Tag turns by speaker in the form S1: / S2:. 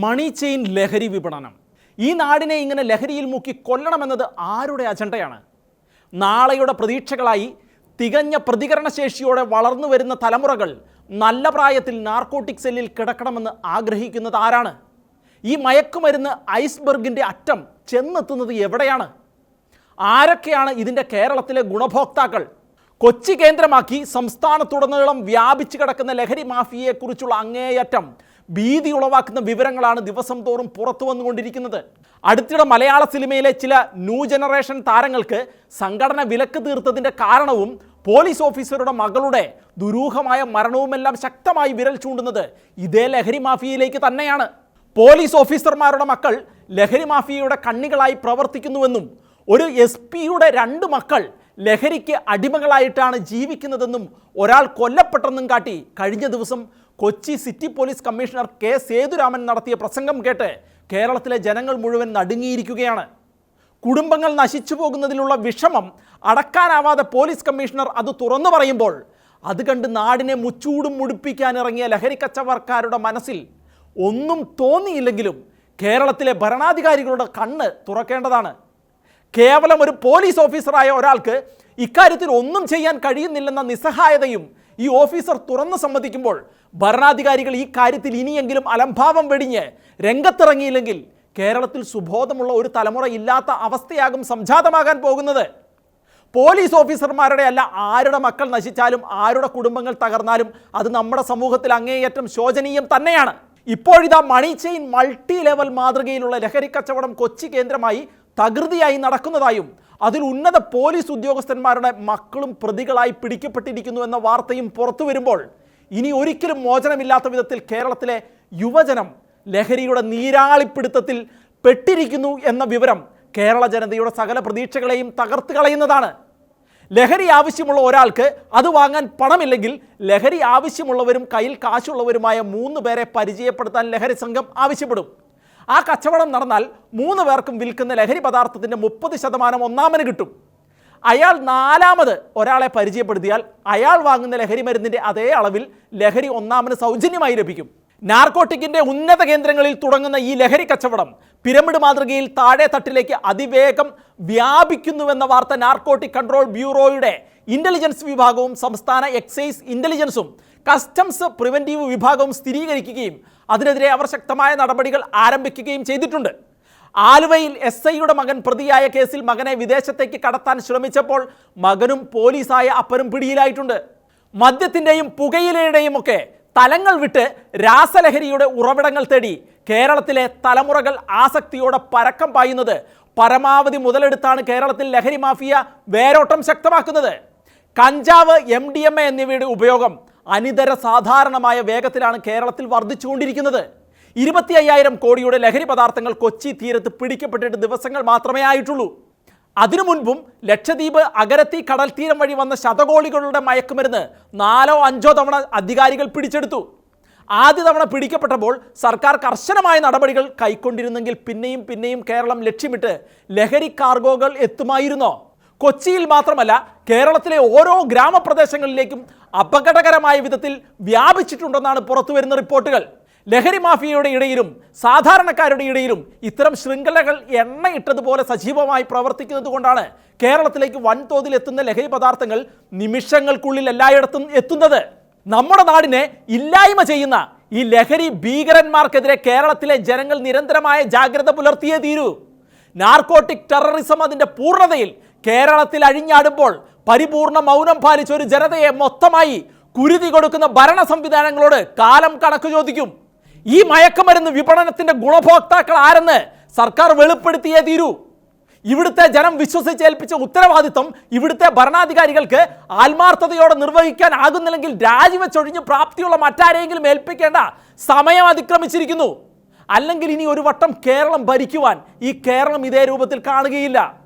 S1: മണി chain ലഹരി വിപണനം. ഈ നാടിനെ ഇങ്ങനെ ലഹരിയിൽ മുക്കി കൊല്ലണമെന്നത് ആരുടെ അജണ്ടയാണ്? നാളെയുടെ പ്രതീക്ഷകളായി തികഞ്ഞ പ്രതികരണശേഷിയോടെ വളർന്നു വരുന്ന തലമുറകൾ നല്ല പ്രായത്തിൽ നാർക്കോട്ടിക് സെല്ലിൽ കിടക്കണമെന്ന് ആഗ്രഹിക്കുന്നത് ആരാണ്? ഈ മയക്കുമരുന്ന് ഐസ്ബർഗിന്റെ അറ്റം ചെന്നെത്തുന്നത് എവിടെയാണ്? ആരൊക്കെയാണ് ഇതിന്റെ കേരളത്തിലെ ഗുണഭോക്താക്കൾ? കൊച്ചി കേന്ദ്രമാക്കി സംസ്ഥാനത്തുടനീളം വ്യാപിച്ചു കിടക്കുന്ന ലഹരി മാഫിയയെക്കുറിച്ചുള്ള അങ്ങേയറ്റം ഭീതി ഉളവാക്കുന്ന വിവരങ്ങളാണ് ദിവസം തോറും പുറത്തു വന്നുകൊണ്ടിരിക്കുന്നത്. അടുത്തിടെ മലയാള സിനിമയിലെ ചില ന്യൂ ജനറേഷൻ താരങ്ങൾക്ക് സംഘടന വിലക്ക് തീർത്തതിന്റെ കാരണവും പോലീസ് ഓഫീസറുടെ മകളുടെ ദുരൂഹമായ മരണവുമെല്ലാം ശക്തമായി വിരൽ ചൂണ്ടുന്നത് ഇതേ ലഹരി മാഫിയയിലേക്ക് തന്നെയാണ്. പോലീസ് ഓഫീസർമാരുടെ മക്കൾ ലഹരി മാഫിയയുടെ കണ്ണികളായി പ്രവർത്തിക്കുന്നുവെന്നും ഒരു എസ് പിയുടെ രണ്ട് മക്കൾ ലഹരിക്ക് അടിമകളായിട്ടാണ് ജീവിക്കുന്നതെന്നും ഒരാൾ കൊല്ലപ്പെട്ടെന്നും കാട്ടി കഴിഞ്ഞ ദിവസം Kochi city police commissioner K Sethuraman നടത്തിയ പ്രസംഗം കേട്ട് കേരളത്തിലെ ജനങ്ങൾ മുഴുവൻ നടുങ്ങിയിരിക്കുകയാണ്. കുടുംബങ്ങൾ നശിച്ചു പോകുന്നതിലുള്ള വിഷമം അടക്കാനാവാതെ പോലീസ് കമ്മീഷണർ അത് തുറന്നു പറയുമ്പോൾ അത് കണ്ട് നാടിനെ മുച്ചൂടും മുടിപ്പിക്കാൻ ഇറങ്ങിയ ലഹരി കച്ചവടക്കാരുടെ മനസ്സിൽ ഒന്നും തോന്നിയില്ലെങ്കിലും കേരളത്തിലെ ഭരണാധികാരികളുടെ കണ്ണ് തുറക്കേണ്ടതാണ്. കേവലം ഒരു പോലീസ് ഓഫീസറായ ഒരാൾക്ക് ഇക്കാര്യത്തിൽ ഒന്നും ചെയ്യാൻ കഴിയുന്നില്ലെന്ന നിസ്സഹായതയും ഈ ഓഫീസർ തുറന്നു സമ്മതിക്കുമ്പോൾ ഭരണാധികാരികൾ ഈ കാര്യത്തിൽ ഇനിയെങ്കിലും അലംഭാവം വെടിഞ്ഞ് രംഗത്തിറങ്ങിയില്ലെങ്കിൽ കേരളത്തിൽ സുബോധമുള്ള ഒരു തലമുറ ഇല്ലാത്ത അവസ്ഥയാകും സംജാതമാകാൻ പോകുന്നത്. പോലീസ് ഓഫീസർമാരുടെ അല്ല ആരുടെ മക്കൾ നശിച്ചാലും ആരുടെ കുടുംബങ്ങൾ തകർന്നാലും അത് നമ്മുടെ സമൂഹത്തിൽ അങ്ങേയറ്റം ശോചനീയം തന്നെയാണ്. ഇപ്പോഴിതാ മണി ചെയിൻ മൾട്ടി ലെവൽ മാതൃകയിലുള്ള ലഹരി കച്ചവടം കൊച്ചി കേന്ദ്രമായി തകൃതിയായി നടക്കുന്നതായും അതിൽ ഉന്നത പോലീസ് ഉദ്യോഗസ്ഥന്മാരുടെ മക്കളും പ്രതികളായി പിടിക്കപ്പെട്ടിരിക്കുന്നു എന്ന വാർത്തയും പുറത്തു വരുമ്പോൾ ഇനി ഒരിക്കലും മോചനമില്ലാത്ത വിധത്തിൽ കേരളത്തിലെ യുവജനം ലഹരിയുടെ നീരാളിപ്പിടുത്തത്തിൽ പെട്ടിരിക്കുന്നു എന്ന വിവരം കേരള ജനതയുടെ സകല പ്രതീക്ഷകളെയും തകർത്ത് കളയുന്നതാണ്. ലഹരി ആവശ്യമുള്ള ഒരാൾക്ക് അത് വാങ്ങാൻ പണമില്ലെങ്കിൽ ലഹരി ആവശ്യമുള്ളവരും കയ്യിൽ കാശുള്ളവരുമായ മൂന്ന് പേരെ പരിചയപ്പെടുത്താൻ ലഹരി സംഘം ആവശ്യപ്പെടും. ആ കച്ചവടം നടന്നാൽ മൂന്ന് പേർക്കും വിൽക്കുന്ന ലഹരി പദാർത്ഥത്തിന്റെ മുപ്പത് ശതമാനം ഒന്നാമന് കിട്ടും. അയാൾ നാലാമത് ഒരാളെ പരിചയപ്പെടുത്തിയാൽ അയാൾ വാങ്ങുന്ന ലഹരി മരുന്നിന്റെ അതേ അളവിൽ ലഹരി ഒന്നാമന് സൗജന്യമായി ലഭിക്കും. നാർക്കോട്ടിക്കിന്റെ ഉന്നത കേന്ദ്രങ്ങളിൽ തുടങ്ങുന്ന ഈ ലഹരി കച്ചവടം പിരമിഡ് മാതൃകയിൽ താഴെ തട്ടിലേക്ക് അതിവേഗം വ്യാപിക്കുന്നുവെന്ന വാർത്ത നാർക്കോട്ടിക് കൺട്രോൾ ബ്യൂറോയുടെ ഇന്റലിജൻസ് വിഭാഗവും സംസ്ഥാന എക്സൈസ് ഇന്റലിജൻസും കസ്റ്റംസ് പ്രിവെന്റീവ് വിഭാഗവും സ്ഥിരീകരിക്കുകയും അതിനെതിരെ അവർ ശക്തമായ നടപടികൾ ആരംഭിക്കുകയും ചെയ്തിട്ടുണ്ട്. ആലുവയിൽ എസ് ഐയുടെ മകൻ പ്രതിയായ കേസിൽ മകനെ വിദേശത്തേക്ക് കടത്താൻ ശ്രമിച്ചപ്പോൾ മകനും പോലീസായ അപ്പനും പിടിയിലായിട്ടുണ്ട്. മദ്യത്തിന്റെയും പുകയിലയുടെയും ഒക്കെ തലങ്ങൾ വിട്ട് രാസലഹരിയുടെ ഉറവിടങ്ങൾ തേടി കേരളത്തിലെ തലമുറകൾ ആസക്തിയോടെ പരക്കം പായുന്നത് പരമാവധി മുതലെടുത്താണ് കേരളത്തിൽ ലഹരി മാഫിയ വേരോട്ടം ശക്തമാക്കുന്നത്. കഞ്ചാവ് എം ഡി എം എ എന്നിവയുടെ ഉപയോഗം അനിതര സാധാരണമായ വേഗത്തിലാണ് കേരളത്തിൽ വർദ്ധിച്ചുകൊണ്ടിരിക്കുന്നത്. ഇരുപത്തി അയ്യായിരം കോടിയുടെ ലഹരി പദാർത്ഥങ്ങൾ കൊച്ചി തീരത്ത് പിടിക്കപ്പെട്ടിട്ട് ദിവസങ്ങൾ മാത്രമേ ആയിട്ടുള്ളൂ. അതിനു മുൻപും ലക്ഷദ്വീപ് അഗരത്തി കടൽ തീരം വഴി വന്ന ശതകോളികളുടെ മയക്കുമരുന്ന് നാലോ അഞ്ചോ തവണ അധികാരികൾ പിടിച്ചെടുത്തു. ആദ്യ തവണ പിടിക്കപ്പെട്ടപ്പോൾ സർക്കാർ കർശനമായ നടപടികൾ കൈക്കൊണ്ടിരുന്നെങ്കിൽ പിന്നെയും പിന്നെയും കേരളം ലക്ഷ്യമിട്ട് ലഹരി കാർഗോകൾ എത്തുമായിരുന്നോ? കൊച്ചിയിൽ മാത്രമല്ല കേരളത്തിലെ ഓരോ ഗ്രാമപ്രദേശങ്ങളിലേക്കും അപകടകരമായ വിധത്തിൽ വ്യാപിച്ചിട്ടുണ്ടെന്നാണ് പുറത്തുവരുന്ന റിപ്പോർട്ടുകൾ. ലഹരി മാഫിയയുടെ ഇടയിലും സാധാരണക്കാരുടെ ഇടയിലും ഇത്തരം ശൃംഖലകൾ എണ്ണയിട്ടതുപോലെ സജീവമായി പ്രവർത്തിക്കുന്നത് കൊണ്ടാണ് കേരളത്തിലേക്ക് വൻതോതിൽ എത്തുന്ന ലഹരി പദാർത്ഥങ്ങൾ നിമിഷങ്ങൾക്കുള്ളിൽ എല്ലായിടത്തും എത്തുന്നത്. നമ്മുടെ നാടിനെ ഇല്ലായ്മ ചെയ്യുന്ന ഈ ലഹരി ഭീകരന്മാർക്കെതിരെ കേരളത്തിലെ ജനങ്ങൾ നിരന്തരമായ ജാഗ്രത പുലർത്തിയേ തീരൂ. നാർക്കോട്ടിക് ടെററിസം അതിന്റെ പൂർണതയിൽ കേരളത്തിൽ അഴിഞ്ഞാടുമ്പോൾ പരിപൂർണ മൗനം പാലിച്ച ഒരു ജനതയെ മൊത്തമായി കുരുതി കൊടുക്കുന്ന ഭരണ സംവിധാനങ്ങളോട് കാലം കണക്ക് ചോദിക്കും. ഈ മയക്കുമരുന്ന് വിപണനത്തിന്റെ ഗുണഭോക്താക്കൾ ആരെന്ന് സർക്കാർ വെളിപ്പെടുത്തിയേ തീരൂ. ഇവിടുത്തെ ജനം വിശ്വസിച്ചേൽപ്പിച്ച ഉത്തരവാദിത്വം ഇവിടുത്തെ ഭരണാധികാരികൾക്ക് ആത്മാർത്ഥതയോടെ നിർവഹിക്കാൻ ആകുന്നില്ലെങ്കിൽ രാജിവെച്ചൊഴിഞ്ഞ് പ്രാപ്തിയുള്ള മറ്റാരെങ്കിലും ഏൽപ്പിക്കേണ്ട സമയം അതിക്രമിച്ചിരിക്കുന്നു. അല്ലെങ്കിൽ ഇനി ഒരു വട്ടം കേരളം ഭരിക്കുവാൻ ഈ കേരളം ഇതേ രൂപത്തിൽ കാണുകയില്ല.